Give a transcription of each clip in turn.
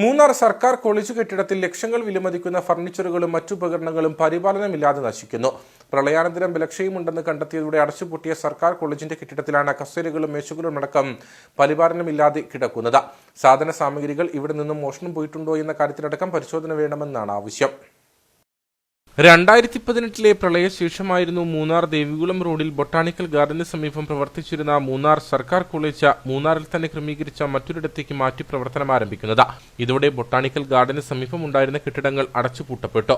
മൂന്നാർ സർക്കാർ കോളേജ് കെട്ടിടത്തിൽ ലക്ഷങ്ങൾ വിലമതിക്കുന്ന ഫർണിച്ചറുകളും മറ്റുപകരണങ്ങളും പരിപാലനമില്ലാതെ നശിക്കുന്നു. പ്രളയാനന്തരം ബലക്ഷയമുണ്ടെന്ന് കണ്ടെത്തിയതോടെ അടച്ചുപൂട്ടിയ സർക്കാർ കോളേജിന്റെ കെട്ടിടത്തിലാണ് കസേരകളും മേശകളും അടക്കം പരിപാലനമില്ലാതെ കിടക്കുന്നത്. സാധന സാമഗ്രികൾ ഇവിടെ നിന്നും മോഷണം പോയിട്ടുണ്ടോ എന്ന കാര്യത്തിലടക്കം പരിശോധന വേണമെന്നാണ് ആവശ്യം. രണ്ടായിരത്തി പതിനെട്ടിലെ പ്രളയശേഷമായിരുന്നു മൂന്നാർ ദേവികുളം റോഡിൽ ബൊട്ടാണിക്കൽ ഗാർഡന് സമീപം പ്രവർത്തിച്ചിരുന്ന മൂന്നാർ സർക്കാർ കോളേജ് മൂന്നാറിൽ തന്നെ ക്രമീകരിച്ച മറ്റൊരിടത്തേക്ക് മാറ്റി പ്രവർത്തനം ആരംഭിക്കുന്നത്. ഇതോടെ ബൊട്ടാണിക്കൽ ഗാർഡന് സമീപം ഉണ്ടായിരുന്ന കെട്ടിടങ്ങൾ അടച്ചുപൂട്ടപ്പെട്ടു.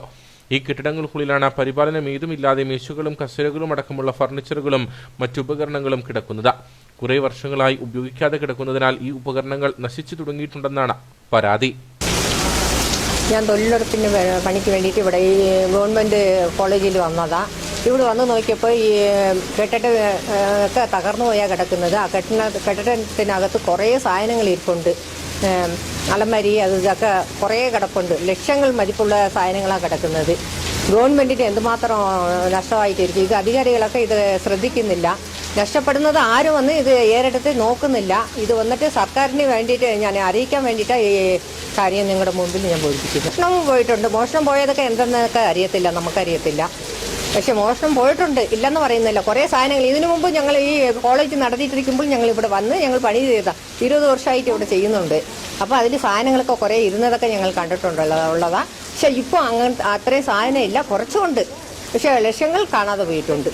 ഈ കെട്ടിടങ്ങൾക്കുള്ളിലാണ് പരിപാലനം ഏതുമില്ലാതെ മേശുകളും കസേരകളും അടക്കമുള്ള ഫർണിച്ചറുകളും മറ്റുപകരണങ്ങളും കിടക്കുന്നത്. കുറെ വർഷങ്ങളായി ഉപയോഗിക്കാതെ കിടക്കുന്നതിനാൽ ഈ ഉപകരണങ്ങൾ നശിച്ചു തുടങ്ങിയിട്ടുണ്ടെന്നാണ് പരാതി. ഞാൻ തൊഴിലുറപ്പിന് പണിക്ക് വേണ്ടിയിട്ട് ഇവിടെ ഈ ഗവൺമെന്റ് കോളേജിൽ വന്നതാണ് ഇവിടെ വന്ന് നോക്കിയപ്പോൾ ഈ കെട്ടിട ഒക്കെ തകർന്നു പോയാൽ കിടക്കുന്നത്. ആ കെട്ടിട കെട്ടിടത്തിനകത്ത് കുറേ സാധനങ്ങൾ ഇരിപ്പുണ്ട്. അലമാരി അത് ഇതൊക്കെ കുറേ കിടപ്പുണ്ട്. ലക്ഷങ്ങൾ മതിപ്പുള്ള സാധനങ്ങളാണ് കിടക്കുന്നത്. ഗവൺമെന്റിന് എന്തുമാത്രം നഷ്ടമായിട്ടിരിക്കും? ഇത് അധികാരികളൊക്കെ ഇത് ശ്രദ്ധിക്കുന്നില്ല. നഷ്ടപ്പെടുന്നത് ആരും വന്ന് ഇത് ഏറെടുത്ത് നോക്കുന്നില്ല. ഇത് വന്നിട്ട് സർക്കാരിന് വേണ്ടിയിട്ട് ഞാൻ അറിയിക്കാൻ വേണ്ടിയിട്ട് ഈ കാര്യം നിങ്ങളുടെ മുമ്പിൽ ഞാൻ ബോധിപ്പിക്കുന്നു. മോഷണം പോയിട്ടുണ്ട്. മോഷണം പോയതൊക്കെ എന്തെന്നൊക്കെ അറിയത്തില്ല. നമുക്കറിയത്തില്ല. പക്ഷെ മോഷണം പോയിട്ടുണ്ട്. ഇല്ലെന്ന് പറയുന്നില്ല. കുറേ സാധനങ്ങൾ. ഇതിനു മുമ്പ് ഞങ്ങൾ ഈ കോളേജ് നടത്തിയിട്ടിരിക്കുമ്പോൾ ഞങ്ങൾ ഇവിടെ വന്ന് ഞങ്ങൾ പണി ചെയ്ത ഇരുപത് വർഷമായിട്ട് ഇവിടെ ചെയ്യുന്നുണ്ട്. അപ്പോൾ അതിൽ സാധനങ്ങളൊക്കെ കുറേ ഇരുന്നതൊക്കെ ഞങ്ങൾ കണ്ടിട്ടുണ്ടല്ലോ ഉള്ളതാ. പക്ഷെ ഇപ്പോൾ അങ്ങനത്തെ അത്രയും സാധനം ഇല്ല. കുറച്ചുകൊണ്ട് പക്ഷേ ലക്ഷ്യങ്ങൾ കാണാതെ പോയിട്ടുണ്ട്.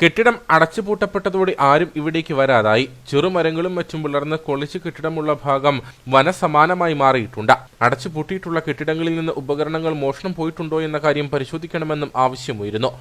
കെട്ടിടം അടച്ചുപൂട്ടപ്പെട്ടതോടെ ആരും ഇവിടേക്ക് വരാതായി. ചെറുമരങ്ങളും മറ്റും വിളർന്ന് കൊളിച്ച് കെട്ടിടമുള്ള ഭാഗം വനസമാനമായി മാറിയിട്ടുണ്ട്. അടച്ചുപൂട്ടിയിട്ടുള്ള കെട്ടിടങ്ങളിൽ നിന്ന് ഉപകരണങ്ങൾ മോഷണം പോയിട്ടുണ്ടോ എന്ന കാര്യം പരിശോധിക്കണമെന്നും ആവശ്യമുയരുന്നു.